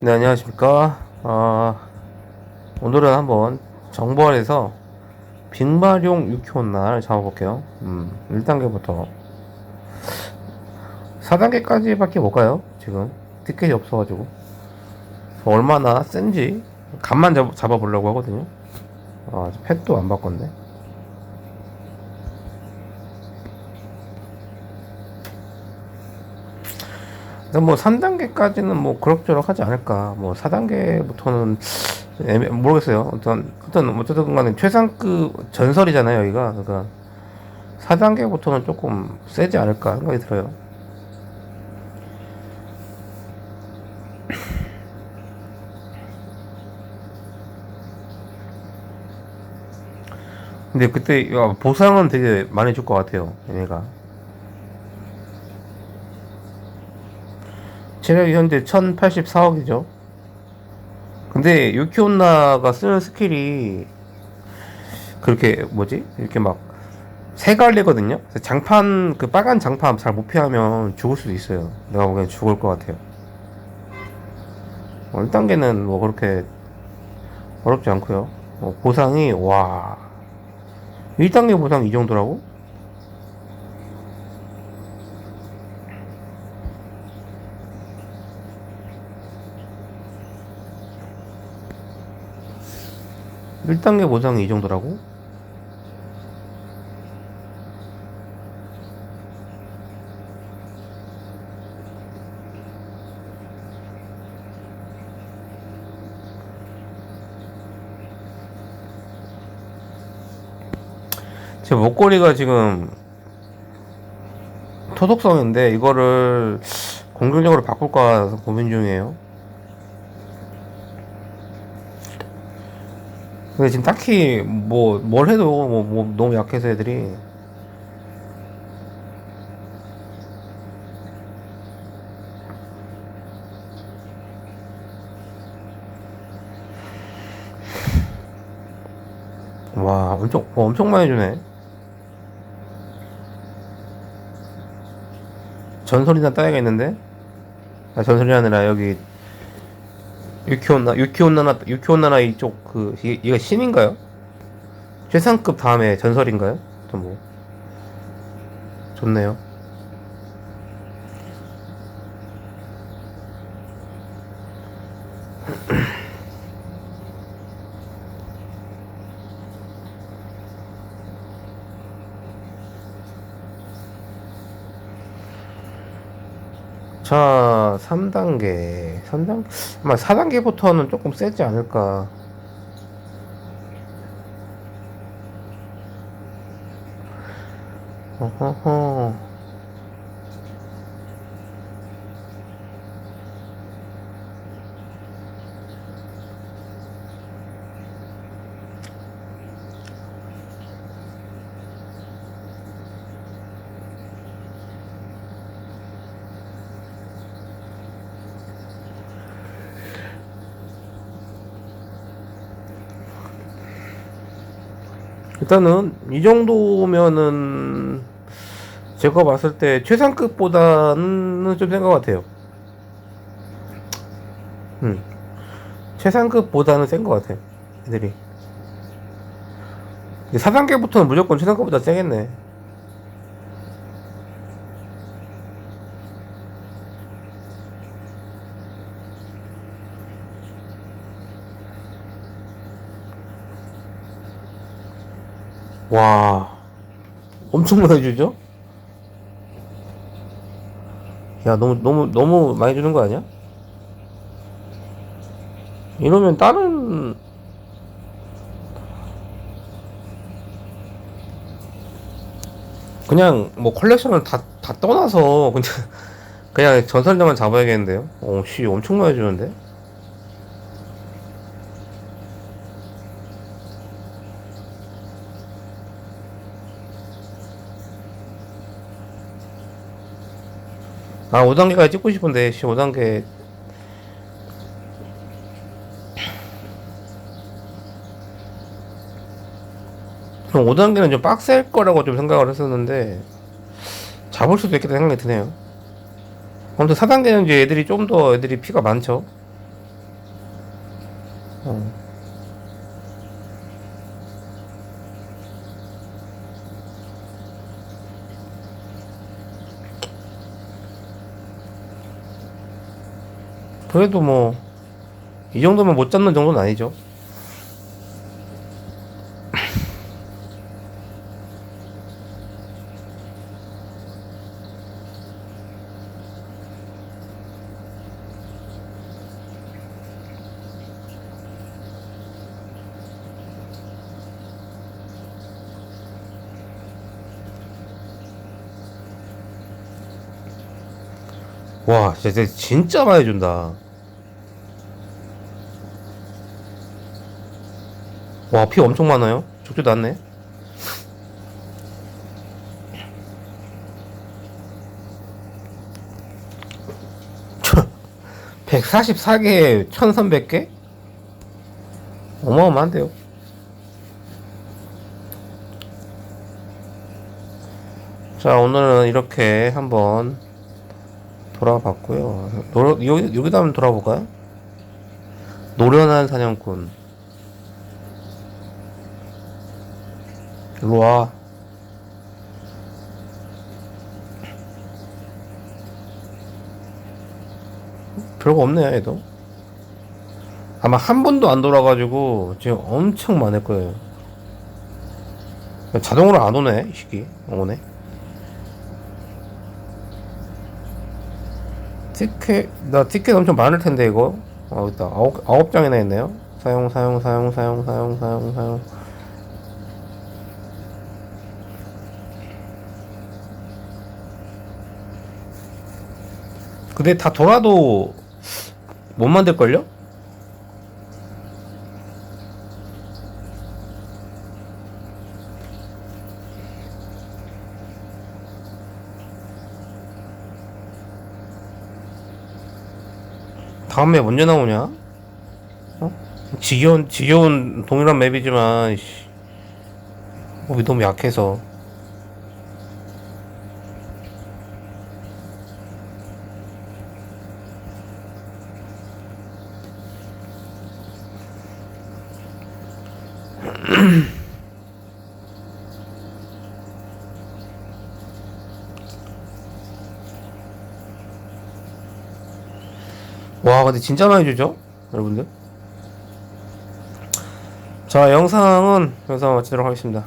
네, 안녕하십니까. 어, 오늘은 한번 정벌에서 빅마룡 유키온날 잡아볼게요. 음, 1단계부터. 4단계까지밖에 못 가요, 지금. 티켓이 없어가지고. 얼마나 센지, 간만 잡, 잡아보려고 하거든요. 아, 펫도 안 바꿨네. 뭐 3단계까지는 뭐 그럭저럭 하지 않을까. 뭐 4단계부터는 애매, 모르겠어요. 어떤 어떤 어쨌든 간에 최상급 전설이잖아요, 여기가. 그러니까 4단계부터는 조금 세지 않을까 생각이 들어요. 근데 그때 야, 보상은 되게 많이 줄 것 같아요, 얘네가. 체력이 현재 1084억이죠. 근데 유키온나가 쓰는 스킬이 그렇게 뭐지? 이렇게 막 세 갈래거든요. 장판 그 빨간 장판 잘 못 피하면 죽을 수도 있어요. 내가 보기엔 죽을 것 같아요. 어, 1단계는 뭐 그렇게 어렵지 않고요. 어, 보상이 와 1단계 보상 이 정도라고? 일단계 보상이 이 정도라고? 제 목걸이가 지금 토독성인데 이거를 공격력으로 바꿀까 고민 중이에요. 근데 지금 딱히 뭐 뭘 해도 뭐, 뭐 너무 약해서 애들이. 와 엄청 어, 엄청 많이 주네. 전설이나 따야겠는데? 아 전설이 아니라 여기 유키온나 유키온나나 유키온나나 이쪽 그 이, 이거 신인가요? 최상급 다음에 전설인가요? 또 뭐 좋네요. 자, 3단계. 3단 아마 4단계부터는 조금 세지 않을까. 어허허. 일단은 이 정도면은 제가 봤을 때 최상급보다는 좀 센 것 같아요. 음. 최상급보다는 센 것 같아요. 애들이. 4단계부터는 무조건 최상급보다 세겠네. 와, 엄청 많이 주죠? 야, 너무, 너무, 너무 많이 주는 거 아니야? 이러면 다른, 그냥 뭐 컬렉션을 다, 다 떠나서 그냥, 그냥 전설자만 잡아야겠는데요? 어, 씨, 엄청 많이 주는데? 아, 5단계까지 찍고 싶은데, 씨, 5단계. 그럼 5단계는 좀 빡셀 거라고 좀 생각을 했었는데, 잡을 수도 있겠다 생각이 드네요. 아무튼 4단계는 이제 애들이 좀 더 애들이 피가 많죠. 어. 그래도 뭐 이 정도면 못 잡는 정도는 아니죠. 와, 진짜, 진짜 많이 준다. 와, 피 엄청 많아요. 적지도 않네. (144개) (1300개) 어마어마한데요 자 오늘은 이렇게 한번 돌아봤고요 노, 여기, 여기다 한번 돌아볼까요 노련한 사냥꾼 일로 와. 별거 없네요, 얘도. 아마 한 번도 안 돌아가지고 지금 엄청 많을 거예요. 자동으로 안 오네, 이 시기. 오네. 티켓, 나 티켓 엄청 많을 텐데, 이거. 어, 있다. 아홉, 아홉 장이나 있네요. 사용, 사용, 사용, 사용, 사용, 사용, 사용. 근데 다 돌아도 못 만들걸요? 다음 맵 언제 나오냐? 어? 지겨운, 지겨운 동일한 맵이지만, 씨. 몸이 너무 약해서. 와 근데 진짜 많이 주죠? 여러분들? 자 영상은 영상 마치도록 하겠습니다